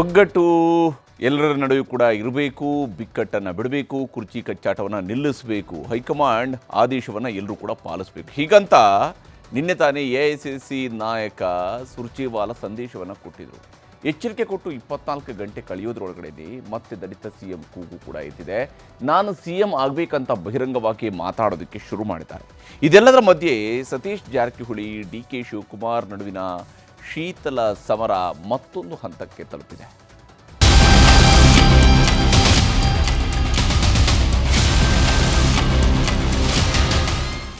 ಒಗ್ಗಟ್ಟು ಎಲ್ಲರ ನಡುವೆ ಕೂಡ ಇರಬೇಕು, ಬಿಕ್ಕಟ್ಟನ್ನು ಬಿಡಬೇಕು, ಕುರ್ಚಿ ಕಚ್ಚಾಟವನ್ನು ನಿಲ್ಲಿಸಬೇಕು. ಹೈಕಮಾಂಡ್ ಆದೇಶವನ್ನು ಎಲ್ಲರೂ ಕೂಡ ಪಾಲಿಸಬೇಕು. ಹೀಗಂತ ನಿನ್ನೆ ತಾನೇ ಎ ಐ ಸಿ ಸಿ ನಾಯಕ ಸುರ್ಜೇವಾಲ ಸಂದೇಶವನ್ನು ಕೊಟ್ಟಿದ್ರು. ಎಚ್ಚರಿಕೆ ಕೊಟ್ಟು ಇಪ್ಪತ್ನಾಲ್ಕು ಗಂಟೆ ಕಳೆಯೋದ್ರೊಳಗಡೆ ಮತ್ತೆ ದಲಿತ ಸಿ ಎಂ ಕೂಗು ಕೂಡ ಎದ್ದಿದೆ. ನಾನು ಸಿ ಎಂ ಆಗಬೇಕಂತ ಬಹಿರಂಗವಾಗಿ ಮಾತಾಡೋದಕ್ಕೆ ಶುರು ಮಾಡಿದ್ದಾರೆ. ಇದೆಲ್ಲದರ ಮಧ್ಯೆ ಸತೀಶ್ ಜಾರಕಿಹೊಳಿ, ಡಿ ಕೆ ಶಿವಕುಮಾರ್ ನಡುವಿನ ಶೀತಲ ಸಮರ ಮತ್ತೊಂದು ಹಂತಕ್ಕೆ ತಲುಪಿದೆ.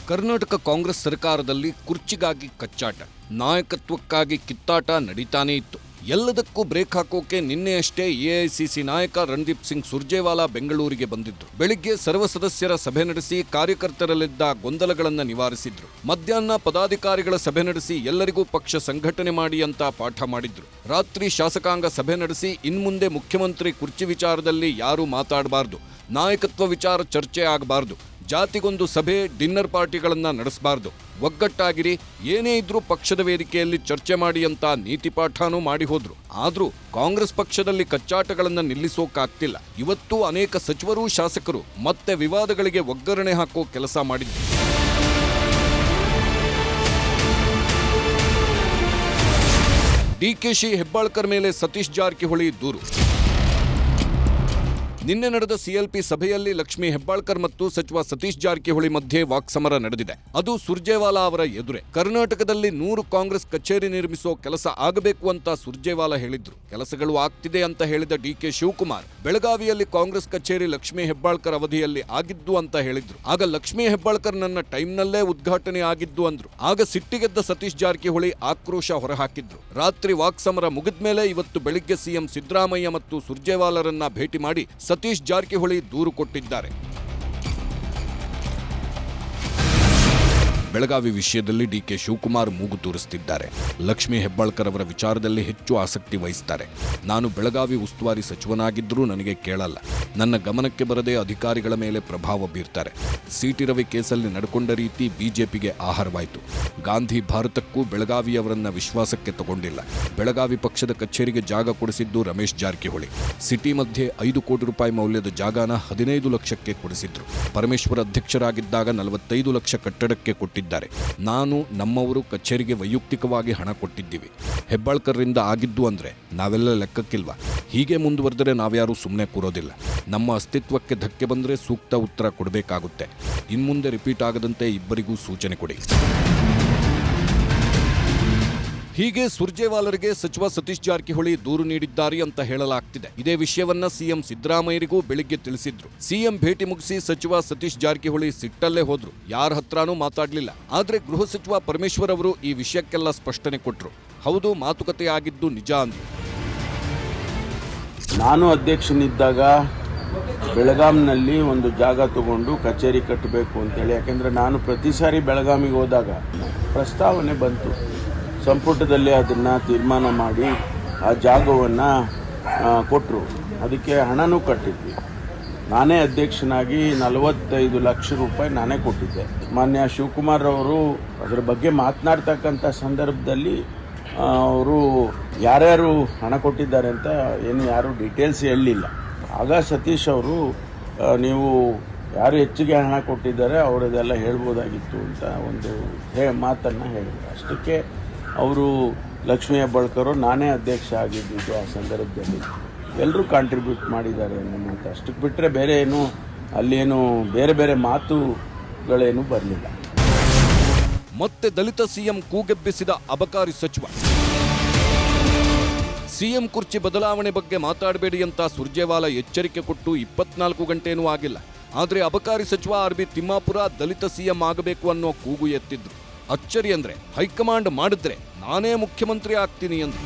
ಕರ್ನಾಟಕ ಕಾಂಗ್ರೆಸ್ ಸರ್ಕಾರದಲ್ಲಿ ಕುರ್ಚಿಗಾಗಿ ಕಚ್ಚಾಟ ನಾಯಕತ್ವಕ್ಕಾಗಿ ಕಿತ್ತಾಟ ನಡೀತಾನೇ ಇತ್ತು. ಎಲ್ಲದಕ್ಕೂ ಬ್ರೇಕ್ ಹಾಕೋಕೆ ನಿನ್ನೆಯಷ್ಟೇ ಎಐಸಿಸಿ ನಾಯಕ ರಣದೀಪ್ ಸಿಂಗ್ ಸುರ್ಜೇವಾಲಾ ಬೆಂಗಳೂರಿಗೆ ಬಂದಿದ್ರು. ಬೆಳಿಗ್ಗೆ ಸರ್ವ ಸದಸ್ಯರ ಸಭೆ ನಡೆಸಿ ಕಾರ್ಯಕರ್ತರಲ್ಲಿದ್ದ ಗೊಂದಲಗಳನ್ನು ನಿವಾರಿಸಿದ್ರು. ಮಧ್ಯಾಹ್ನ ಪದಾಧಿಕಾರಿಗಳ ಸಭೆ ನಡೆಸಿ ಎಲ್ಲರಿಗೂ ಪಕ್ಷ ಸಂಘಟನೆ ಮಾಡಿ ಅಂತ ಪಾಠ ಮಾಡಿದ್ರು. ರಾತ್ರಿ ಶಾಸಕಾಂಗ ಸಭೆ ನಡೆಸಿ ಇನ್ಮುಂದೆ ಮುಖ್ಯಮಂತ್ರಿ ಕುರ್ಚಿ ವಿಚಾರದಲ್ಲಿ ಯಾರೂ ಮಾತಾಡಬಾರ್ದು. ನಾಯಕತ್ವ ವಿಚಾರ ಚರ್ಚೆ ಆಗಬಾರ್ದು. ಜಾತಿಗೊಂದು ಸಭೆ, ಡಿನ್ನರ್ ಪಾರ್ಟಿಗಳನ್ನು ನಡೆಸಬಾರ್ದು. ಒಗ್ಗಟ್ಟಾಗಿರಿ, ಏನೇ ಇದ್ರೂ ಪಕ್ಷದ ವೇದಿಕೆಯಲ್ಲಿ ಚರ್ಚೆ ಮಾಡಿ ಅಂತ ನೀತಿ ಪಾಠನೂ ಮಾಡಿ ಹೋದ್ರು. ಆದರೂ ಕಾಂಗ್ರೆಸ್ ಪಕ್ಷದಲ್ಲಿ ಕಚ್ಚಾಟಗಳನ್ನು ನಿಲ್ಲಿಸೋಕಾಗ್ತಿಲ್ಲ. ಇವತ್ತು ಅನೇಕ ಸಚಿವರು ಶಾಸಕರು ಮತ್ತೆ ವಿವಾದಗಳಿಗೆ ಒಗ್ಗರಣೆ ಹಾಕೋ ಕೆಲಸ ಮಾಡಿದ್ರು. ಡಿಕೆಶಿ ಹೆಬ್ಬಾಳ್ಕರ್ ಮೇಲೆ ಸತೀಶ್ ಜಾರಕಿಹೊಳಿ ದೂರು. ನಿನ್ನೆ ನಡೆದ ಸಿಎಲ್ಪಿ ಸಭೆಯಲ್ಲಿ ಲಕ್ಷ್ಮೀ ಹೆಬ್ಬಾಳ್ಕರ್ ಮತ್ತು ಸಚಿವ ಸತೀಶ್ ಜಾರಕಿಹೊಳಿ ಮಧ್ಯೆ ವಾಕ್ಸಮರ ನಡೆದಿದೆ. ಅದು ಸುರ್ಜೇವಾಲಾ ಅವರ ಎದುರೇ. ಕರ್ನಾಟಕದಲ್ಲಿ ನೂರು ಕಾಂಗ್ರೆಸ್ ಕಚೇರಿ ನಿರ್ಮಿಸೋ ಕೆಲಸ ಆಗಬೇಕು ಅಂತ ಸುರ್ಜೇವಾಲಾ ಹೇಳಿದ್ರು. ಕೆಲಸಗಳು ಆಗ್ತಿದೆ ಅಂತ ಹೇಳಿದ ಡಿಕೆ ಶಿವಕುಮಾರ್, ಬೆಳಗಾವಿಯಲ್ಲಿ ಕಾಂಗ್ರೆಸ್ ಕಚೇರಿ ಲಕ್ಷ್ಮೀ ಹೆಬ್ಬಾಳ್ಕರ್ ಅವಧಿಯಲ್ಲಿ ಆಗಿದ್ದು ಅಂತ ಹೇಳಿದ್ರು. ಆಗ ಲಕ್ಷ್ಮೀ ಹೆಬ್ಬಾಳ್ಕರ್ ನನ್ನ ಟೈಮ್ನಲ್ಲೇ ಉದ್ಘಾಟನೆ ಆಗಿದ್ದು ಅಂದ್ರು. ಆಗ ಸಿಟ್ಟಿಗೆದ್ದ ಸತೀಶ್ ಜಾರಕಿಹೊಳಿ ಆಕ್ರೋಶ ಹೊರಹಾಕಿದ್ರು. ರಾತ್ರಿ ವಾಕ್ಸಮರ ಮುಗಿದ್ಮೇಲೆ ಇವತ್ತು ಬೆಳಿಗ್ಗೆ ಸಿಎಂ ಸಿದ್ದರಾಮಯ್ಯ ಮತ್ತು ಸುರ್ಜೇವಾಲರನ್ನ ಭೇಟಿ ಮಾಡಿ ಸತೀಶ್ ಜಾರಕಿಹೊಳಿ ದೂರು ಕೊಟ್ಟಿದ್ದಾರೆ. ಬೆಳಗಾವಿ ವಿಷಯದಲ್ಲಿ ಡಿಕೆ ಶಿವಕುಮಾರ್ ಮೂಗು ತೂರಿಸುತ್ತಿದ್ದಾರೆ ಲಕ್ಷ್ಮೀ ಹೆಬ್ಬಾಳ್ಕರ್ ಅವರ ವಿಚಾರದಲ್ಲಿ ಹೆಚ್ಚು ಆಸಕ್ತಿ ವಹಿಸುತ್ತಾರೆ ನಾನು ಬೆಳಗಾವಿ ಉಸ್ತುವಾರಿ ಸಚಿವನಾಗಿದ್ದರೂ ನನಗೆ ಕೇಳಲ್ಲ. ನನ್ನ ಗಮನಕ್ಕೆ ಬರದೆ ಅಧಿಕಾರಿಗಳ ಮೇಲೆ ಪ್ರಭಾವ ಬೀರ್ತಾರೆ. ಸಿಟಿ ರವಿ ಕೇಸಲ್ಲಿ ನಡ್ಕೊಂಡ ರೀತಿ ಬಿಜೆಪಿಗೆ ಆಹಾರವಾಯಿತು. ಗಾಂಧಿ ಭಾರತಕ್ಕೂ ಬೆಳಗಾವಿಯವರನ್ನ ವಿಶ್ವಾಸಕ್ಕೆ ತಗೊಂಡಿಲ್ಲ. ಬೆಳಗಾವಿ ಪಕ್ಷದ ಕಚೇರಿಗೆ ಜಾಗ ಕೊಡಿಸಿದ್ದು ರಮೇಶ್ ಜಾರಕಿಹೊಳಿ. ಸಿಟಿ ಮಧ್ಯೆ ಐದು ಕೋಟಿ ರೂಪಾಯಿ ಮೌಲ್ಯದ ಜಾಗನ ಹದಿನೈದು ಲಕ್ಷಕ್ಕೆ ಕೊಡಿಸಿದ್ರು. ಪರಮೇಶ್ವರ ಅಧ್ಯಕ್ಷರಾಗಿದ್ದಾಗ ನಲವತ್ತೈದು ಲಕ್ಷ ಕಟ್ಟಡಕ್ಕೆ ಕೊಟ್ಟಿದ್ದಾರೆ ನಾನು ನಮ್ಮವರು ಕಚೇರಿಗೆ ವೈಯಕ್ತಿಕವಾಗಿ ಹಣ ಕೊಟ್ಟಿದ್ದೀವಿ. ಹೆಬ್ಬಾಳ್ಕರ್ರಿಂದ ಆಗಿದ್ದು ಅಂದರೆ ನಾವೆಲ್ಲ ಲೆಕ್ಕಕ್ಕಿಲ್ವಾ? ಹೀಗೆ ಮುಂದುವರೆದರೆ ನಾವ್ಯಾರೂ ಸುಮ್ಮನೆ ಕೂರೋದಿಲ್ಲ. ನಮ್ಮ ಅಸ್ತಿತ್ವಕ್ಕೆ ಧಕ್ಕೆ ಬಂದರೆ ಸೂಕ್ತ ಉತ್ತರ ಕೊಡಬೇಕಾಗುತ್ತೆ. ಇನ್ಮುಂದೆ ರಿಪೀಟ್ ಆಗದಂತೆ ಇಬ್ಬರಿಗೂ ಸೂಚನೆ ಕೊಡಿ. ಹೀಗೆ ಸುರ್ಜೇವಾಲರಿಗೆ ಸಚಿವ ಸತೀಶ್ ಜಾರಕಿಹೊಳಿ ದೂರು ನೀಡಿದ್ದಾರೆ ಅಂತ ಹೇಳಲಾಗ್ತಿದೆ. ಇದೇ ವಿಷಯವನ್ನ ಸಿಎಂ ಸಿದ್ದರಾಮಯ್ಯರಿಗೂ ಬೆಳಿಗ್ಗೆ ತಿಳಿಸಿದ್ರು. ಸಿಎಂ ಭೇಟಿ ಮುಗಿಸಿ ಸಚಿವ ಸತೀಶ್ ಜಾರಕಿಹೊಳಿ ಸಿಟ್ಟಲ್ಲೇ ಹೋದ್ರು. ಯಾರ ಹತ್ರನೂ ಮಾತಾಡಲಿಲ್ಲ. ಆದ್ರೆ ಗೃಹ ಸಚಿವ ಪರಮೇಶ್ವರ್ ಅವರು ಈ ವಿಷಯಕ್ಕೆಲ್ಲ ಸ್ಪಷ್ಟನೆ ಕೊಟ್ರು. ಹೌದು, ಮಾತುಕತೆ ಆಗಿದ್ದು ನಿಜ ಅಂದ್ರು. ನಾನು ಅಧ್ಯಕ್ಷನಿದ್ದಾಗ ಬೆಳಗಾಂನಲ್ಲಿ ಒಂದು ಜಾಗ ತಗೊಂಡು ಕಚೇರಿ ಕಟ್ಟಬೇಕು ಅಂತೇಳಿ ಯಾಕೆಂದರೆ ನಾನು ಪ್ರತಿ ಸಾರಿ ಬೆಳಗಾಮಿಗೆ ಹೋದಾಗ ಪ್ರಸ್ತಾವನೆ ಬಂತು. ಸಂಪುಟದಲ್ಲಿ ಅದನ್ನು ತೀರ್ಮಾನ ಮಾಡಿ ಆ ಜಾಗವನ್ನು ಕೊಟ್ಟರು ಅದಕ್ಕೆ ಹಣನೂ ಕಟ್ಟಿದ್ವಿ. ನಾನೇ ಅಧ್ಯಕ್ಷನಾಗಿ ನಲವತ್ತೈದು ಲಕ್ಷ ರೂಪಾಯಿ ನಾನೇ ಕೊಟ್ಟಿದ್ದೆ. ಮಾನ್ಯ ಶಿವಕುಮಾರ್ ಅವರು ಅದರ ಬಗ್ಗೆ ಮಾತನಾಡ್ತಕ್ಕಂಥ ಸಂದರ್ಭದಲ್ಲಿ ಅವರು ಯಾರ್ಯಾರು ಹಣ ಕೊಟ್ಟಿದ್ದಾರೆ ಅಂತ ಏನು ಯಾರು ಡೀಟೇಲ್ಸ್ ಹೇಳಲಿಲ್ಲ ಆಗ ಸತೀಶ್ ಅವರು ನೀವು ಯಾರು ಹೆಚ್ಚಿಗೆ ಹಣ ಕೊಟ್ಟಿದ್ದಾರೆ ಅವರದೆಲ್ಲ ಹೇಳ್ಬೋದಾಗಿತ್ತು ಅಂತ ಒಂದು ಹೇ ಮಾತನ್ನು ಹೇಳಿದರು. ಅಷ್ಟಕ್ಕೆ ಅವರು ಲಕ್ಷ್ಮೀ ಹೆಬ್ಬಾಳ್ಕರು ನಾನೇ ಅಧ್ಯಕ್ಷ ಆಗಿದ್ದಿದ್ದು ಆ ಸಂದರ್ಭದಲ್ಲಿ. ಎಲ್ಲರೂ ಕಾಂಟ್ರಿಬ್ಯೂಟ್ ಮಾಡಿದ್ದಾರೆ ಮಾತು. ಅಷ್ಟಕ್ಕೆ ಬಿಟ್ಟರೆ ಬೇರೆ ಏನು ಅಲ್ಲೇನು ಬೇರೆ ಬೇರೆ ಮಾತುಗಳೇನು ಬರಲಿಲ್ಲ. ಮತ್ತೆ ದಲಿತ ಸಿಎಂ ಕೂಗೆಬ್ಬಿಸಿದ ಅಬಕಾರಿ ಸಚಿವ. ಸಿಎಂ ಕುರ್ಚಿ ಬದಲಾವಣೆ ಬಗ್ಗೆ ಮಾತಾಡಬೇಡಿ ಅಂತ ಸುರ್ಜೇವಾಲಾ ಎಚ್ಚರಿಕೆ ಕೊಟ್ಟು ಇಪ್ಪತ್ನಾಲ್ಕು ಗಂಟೇನೂ ಆಗಿಲ್ಲ. ಆದರೆ ಅಬಕಾರಿ ಸಚಿವ ಆರ್ ಬಿ ತಿಮ್ಮಾಪುರ ದಲಿತ ಸಿಎಂ ಆಗಬೇಕು ಅನ್ನೋ ಕೂಗು ಎತ್ತಿದ್ರು. ಅಚ್ಚರಿ ಅಂದ್ರೆ ಹೈಕಮಾಂಡ್ ಮಾಡಿದ್ರೆ ನಾನೇ ಮುಖ್ಯಮಂತ್ರಿ ಆಗ್ತೀನಿ ಅಂದ್ರು.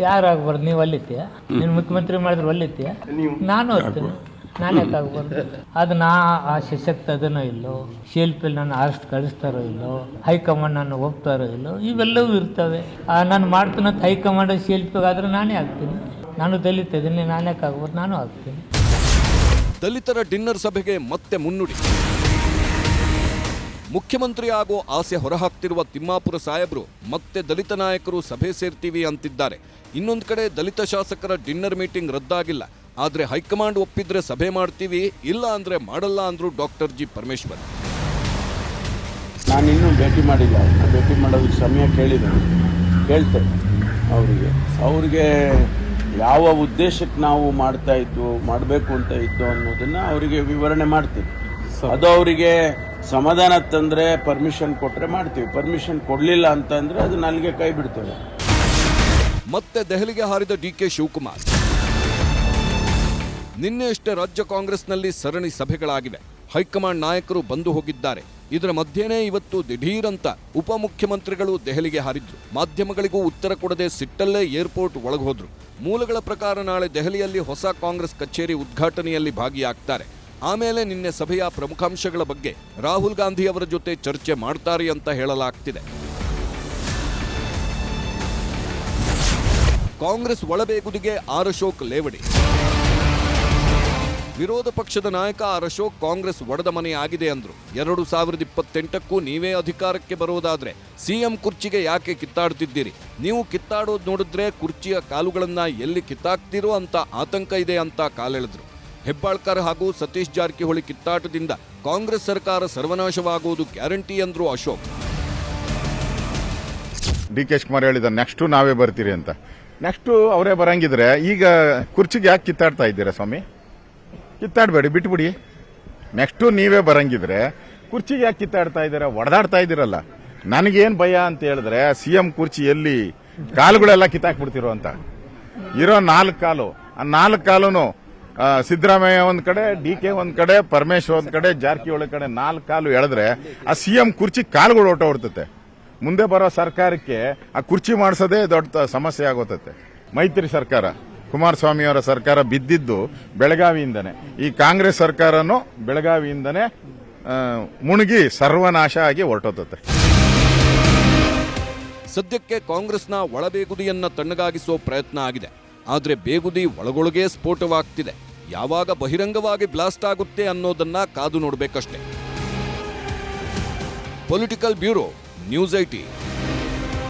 ಯಾರಾಗ್ಬಾರ್ದು ನೀವು ಅಲ್ಲಿತ್ತೀಯ ನೀನು ಮುಖ್ಯಮಂತ್ರಿ ಮಾಡಿದ್ರೆ ಒಲ್ಲಿತ್ತೀಯ ನಾನು ಹೋಗ್ತೀನಿ ನಾನು ತಗೋಬಾರ್ದು ಆಗ್ಬಾರ್ದು? ಅದು ನಾ ಆ ಸಶಕ್ತ ಅದನ್ನೋ ಇಲ್ಲೋ ಶಿಲ್ಪಿಲ್ ನಾನು ಆರಿಸ್ ಕಳಿಸ್ತಾರೋ ಇಲ್ಲೋ ಹೈಕಮಾಂಡ್ ನಾನು ಹೋಗ್ತಾರೋ ಇಲ್ಲೋ ಇವೆಲ್ಲವೂ ಇರ್ತವೆ. ಆ, ನಾನು ಮಾಡ್ತೀನಂತ ಹೈಕಮಾಂಡ್ ಶಿಲ್ಪಿಗಾದ್ರೆ ನಾನೇ ಆಗ್ತೀನಿ. ನಾನು ದಲಿತ ಇದ್ದೀನಿ ನಾನೇ ಯಾಕೆ ಆಗ್ಬಾರ್ದು? ನಾನು ಆಗ್ತೀನಿ. ದಲಿತರ ಡಿನ್ನರ್ ಸಭೆಗೆ ಮತ್ತೆ ಮುನ್ನುಡಿ. ಮುಖ್ಯಮಂತ್ರಿ ಆಗೋ ಆಸೆ ಹೊರಹಾಕ್ತಿರುವ ತಿಮ್ಮಾಪುರ ಸಾಹೇಬರು ಮತ್ತೆ ದಲಿತ ನಾಯಕರು ಸಭೆ ಸೇರ್ತೀವಿ ಅಂತಿದ್ದಾರೆ. ಇನ್ನೊಂದು ಕಡೆ ದಲಿತ ಶಾಸಕರ ಡಿನ್ನರ್ ಮೀಟಿಂಗ್ ರದ್ದಾಗಿಲ್ಲ. ಆದರೆ ಹೈಕಮಾಂಡ್ ಒಪ್ಪಿದ್ರೆ ಸಭೆ ಮಾಡ್ತೀವಿ ಇಲ್ಲ ಅಂದರೆ ಮಾಡಲ್ಲ ಅಂದರು ಡಾಕ್ಟರ್ ಜಿ ಪರಮೇಶ್ವರ್. ನಾನಿನ್ನೂ ಭೇಟಿ ಮಾಡಿಲ್ಲ. ಭೇಟಿ ಮಾಡೋದಕ್ಕೆ ಸಮಯ ಕೇಳಿದೆ ಕೇಳ್ತೇನೆ ಅವರಿಗೆ. ಅವ್ರಿಗೆ ಯಾವ ಉದ್ದೇಶಕ್ಕೆ ನಾವು ಮಾಡ್ತಾ ಇದ್ದು ಮಾಡಬೇಕು ಅಂತ ಇದ್ದು ಅನ್ನೋದನ್ನು ಅವರಿಗೆ ವಿವರಣೆ ಮಾಡ್ತೀವಿ ಅದು ಅವರಿಗೆ ಸಮಾಧಾನ ತಂದ್ರೆ ಪರ್ಮಿಷನ್ ಕೊಟ್ರೆ ಮಾಡ್ತೀವಿ. ಪರ್ಮಿಷನ್ ಕೊಡಲಿಲ್ಲ ಅಂತಂದ್ರೆ ಅದು ನನಗೆ ಕೈ ಬಿಡ್ತದೆ. ಮತ್ತೆ ದೆಹಲಿಗೆ ಹಾರಿದ ಡಿ ಕೆ ಶಿವಕುಮಾರ್. ನಿನ್ನೆಯಷ್ಟೇ ರಾಜ್ಯ ಕಾಂಗ್ರೆಸ್ನಲ್ಲಿ ಸರಣಿ ಸಭೆಗಳಾಗಿವೆ. ಹೈಕಮಾಂಡ್ ನಾಯಕರು ಬಂದು ಹೋಗಿದ್ದಾರೆ. ಇದರ ಮಧ್ಯೆನೇ ಇವತ್ತು ದಿಢೀರಂತ ಉಪಮುಖ್ಯಮಂತ್ರಿಗಳು ದೆಹಲಿಗೆ ಹಾರಿದ್ರು. ಮಾಧ್ಯಮಗಳಿಗೂ ಉತ್ತರ ಕೊಡದೆ ಸಿಟ್ಟಲ್ಲೇ ಏರ್ಪೋರ್ಟ್ ಒಳಗೋದ್ರು ಮೂಲಗಳ ಪ್ರಕಾರ ನಾಳೆ ದೆಹಲಿಯಲ್ಲಿ ಹೊಸ ಕಾಂಗ್ರೆಸ್ ಕಚೇರಿ ಉದ್ಘಾಟನೆಯಲ್ಲಿ ಭಾಗಿಯಾಗ್ತಾರೆ. ಆಮೇಲೆ ನಿನ್ನೆ ಸಭೆಯ ಪ್ರಮುಖಾಂಶಗಳ ಬಗ್ಗೆ ರಾಹುಲ್ ಗಾಂಧಿ ಅವರ ಜೊತೆ ಚರ್ಚೆ ಮಾಡ್ತಾರೆ ಅಂತ ಹೇಳಲಾಗ್ತಿದೆ. ಕಾಂಗ್ರೆಸ್ ಒಳಬೇಗುದಿಗೆ ಆರ್ ಅಶೋಕ್ ಲೇವಡಿ. ವಿರೋಧ ಪಕ್ಷದ ನಾಯಕ ಆರ್ ಅಶೋಕ್ ಕಾಂಗ್ರೆಸ್ ಒಡೆದ ಆಗಿದೆ ಅಂದ್ರು. ಎರಡು ಸಾವಿರದ ಇಪ್ಪತ್ತೆಂಟಕ್ಕೂ ನೀವೇ ಅಧಿಕಾರಕ್ಕೆ ಬರೋದಾದ್ರೆ ಸಿಎಂ ಕುರ್ಚಿಗೆ ಯಾಕೆ ಕಿತ್ತಾಡ್ತಿದ್ದೀರಿ? ನೀವು ಕಿತ್ತಾಡೋದು ನೋಡಿದ್ರೆ ಕುರ್ಚಿಯ ಕಾಲುಗಳನ್ನ ಎಲ್ಲಿ ಕಿತ್ತಾಕ್ತಿರೋ ಅಂತ ಆತಂಕ ಇದೆ ಅಂತ ಕಾಲೆಳೆದ್ರು. ಹೆಬ್ಬಾಳ್ಕರ್ ಹಾಗೂ ಸತೀಶ್ ಜಾರಕಿಹೊಳಿ ಕಿತ್ತಾಟದಿಂದ ಕಾಂಗ್ರೆಸ್ ಸರ್ಕಾರ ಸರ್ವನಾಶವಾಗುವುದು ಗ್ಯಾರಂಟಿ ಅಂದ್ರು ಅಶೋಕ್. ಡಿ ಕೆ ಶಿವಕುಮಾರ್ ಹೇಳಿದ ನೆಕ್ಸ್ಟ್ ನಾವೇ ಬರ್ತೀರಿ ಅಂತ. ನೆಕ್ಸ್ಟ್ ಅವರೇ ಬರಂಗಿದ್ರೆ ಈಗ ಕುರ್ಚಿಗೆ ಯಾಕೆ ಕಿತ್ತಾಡ್ತಾ ಇದ್ದೀರಾ ಸ್ವಾಮಿ? ಕಿತ್ತಾಡಬೇಡಿ ಬಿಟ್ಬಿಡಿ. ನೆಕ್ಸ್ಟ್ ನೀವೇ ಬರಂಗಿದ್ರೆ ಕುರ್ಚಿಗೆ ಯಾಕೆ ಕಿತ್ತಾಡ್ತಾ ಇದ್ದೀರಾ? ಒಡೆದಾಡ್ತಾ ಇದ್ದೀರಲ್ಲ. ನನಗೇನು ಭಯ ಅಂತ ಹೇಳಿದ್ರೆ ಸಿ ಎಂ ಕುರ್ಚಿ ಎಲ್ಲಿ ಕಾಲುಗಳೆಲ್ಲ ಕಿತ್ತಾಕ್ಬಿಡ್ತಿರೋ ಅಂತ. ಇರೋ ನಾಲ್ಕು ಕಾಲು ಆ ನಾಲ್ಕು ಕಾಲುನು ಆ, ಸಿದ್ದರಾಮಯ್ಯ ಒಂದ್ ಕಡೆ, ಡಿ ಕೆ ಒಂದ್ ಕಡೆ, ಪರಮೇಶ್ವರ್ ಒಂದ್ ಕಡೆ, ಜಾರಕಿಹೊಳಿ ಕಡೆ ನಾಲ್ಕು ಕಾಲು ಎಳೆದ್ರೆ ಆ ಸಿ ಎಂ ಕುರ್ಚಿ ಕಾಲುಗಳು ಹೊರಟೋಗ್ತತೆ ಮುಂದೆ ಬರೋ ಸರ್ಕಾರಕ್ಕೆ ಆ ಕುರ್ಚಿ ಮಾಡಿಸೋದೇ ದೊಡ್ಡ ಸಮಸ್ಯೆ ಆಗೋತತೆ. ಮೈತ್ರಿ ಸರ್ಕಾರ, ಕುಮಾರಸ್ವಾಮಿ ಅವರ ಸರ್ಕಾರ ಬಿದ್ದಿದ್ದು ಬೆಳಗಾವಿಯಿಂದನೇ. ಈ ಕಾಂಗ್ರೆಸ್ ಸರ್ಕಾರನು ಬೆಳಗಾವಿಯಿಂದನೇ ಮುಣುಗಿ ಸರ್ವನಾಶ ಆಗಿ ಹೊರಟೋತತೆ. ಸದ್ಯಕ್ಕೆ ಕಾಂಗ್ರೆಸ್ನ ಒಳಬೇಗುದಿಯನ್ನು ತಣ್ಣಗಾಗಿಸೋ ಪ್ರಯತ್ನ ಆಗಿದೆ. ಆದ್ರೆ ಬೇಗುದಿ ಒಳಗೊಳಗೇ ಸ್ಫೋಟವಾಗ್ತಿದೆ. ಯಾವಾಗ ಬಹಿರಂಗವಾಗಿ ಬ್ಲಾಸ್ಟ್ ಆಗುತ್ತೆ ಅನ್ನೋದನ್ನ ಕಾದು ನೋಡಬೇಕಷ್ಟೇ. Political bureau, news IT.